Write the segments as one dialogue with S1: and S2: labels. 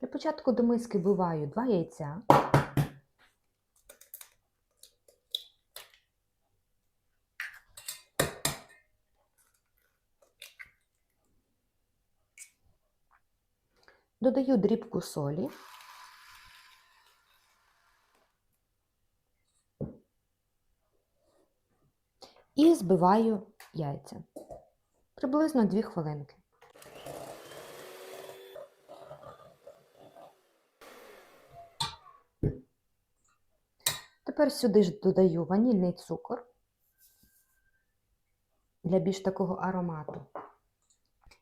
S1: Для початку до миски вбиваю 2 яйця. Додаю дрібку солі. І збиваю яйця. Приблизно 2 хвилинки. Тепер сюди ж додаю ванільний цукор для більш такого аромату.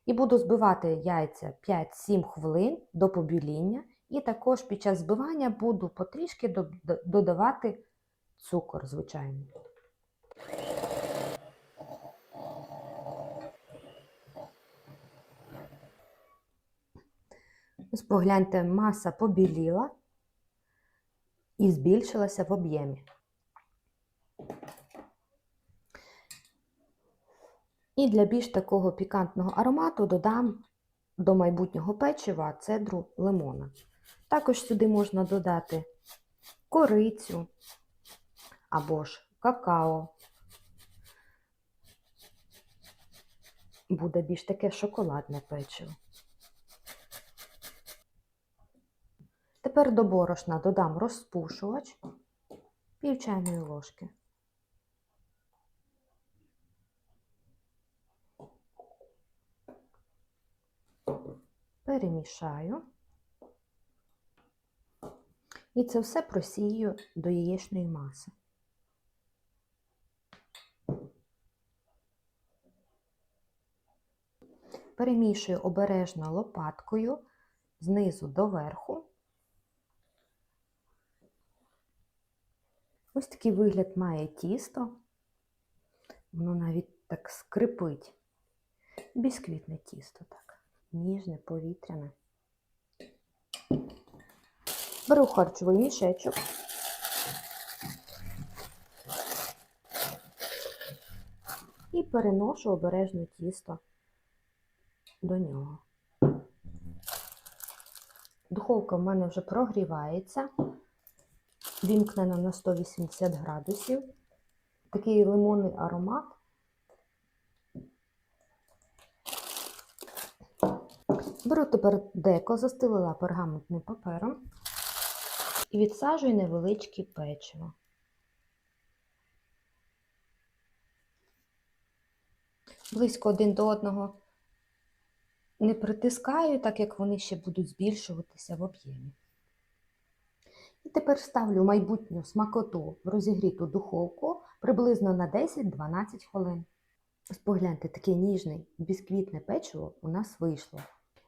S1: І буду збивати яйця 5-7 хвилин до побіління. І також під час збивання буду потрішки до- до- додавати цукор, звичайно. Ось погляньте, маса побіліла і збільшилася в об'ємі. І для більш такого пікантного аромату додам до майбутнього печива цедру лимона. Також сюди можна додати корицю або ж какао. Буде більш таке шоколадне печиво. Тепер до борошна додам розпушувач пів чайної ложки. Перемішаю. І це все просію до яєчної маси. Перемішую обережно лопаткою знизу до верху. Ось такий вигляд має тісто. Воно навіть так скрипить. Бісквітне тісто, так. Ніжне, повітряне. Беру харчовий мішечок. І переношу обережно тісто до нього. Духовка в мене вже прогрівається, вімкнена на 180 градусів. Такий лимонний аромат. Беру тепер деко, застелила пергаментним папером і відсаджую невеличкі печиво. Близько один до одного не притискаю, так як вони ще будуть збільшуватися в об'ємі. І тепер ставлю майбутню смакоту в розігріту духовку приблизно на 10-12 хвилин. Ось погляньте, таке ніжне бісквітне печиво у нас вийшло.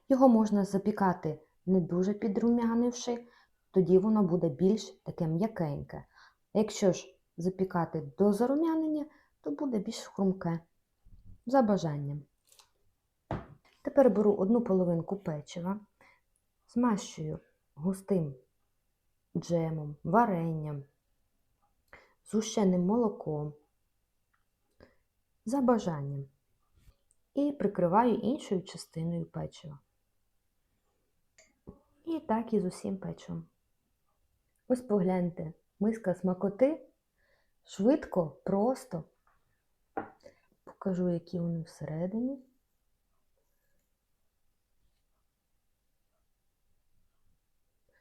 S1: Його можна запікати не дуже підрумянивши, тоді воно буде більш таке м'якеньке. А якщо ж запікати до зарум'янення, то буде більш хрумке. За бажанням. Тепер беру одну половинку печива, змащую густим джемом, варенням, згущеним молоком, за бажанням. І прикриваю іншою частиною печива. І так і з усім печивом. Ось погляньте, миска смакоти швидко, просто. Покажу, які вони всередині.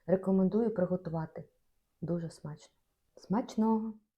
S1: Рекомендую приготувати. Дуже смачно. Смачного!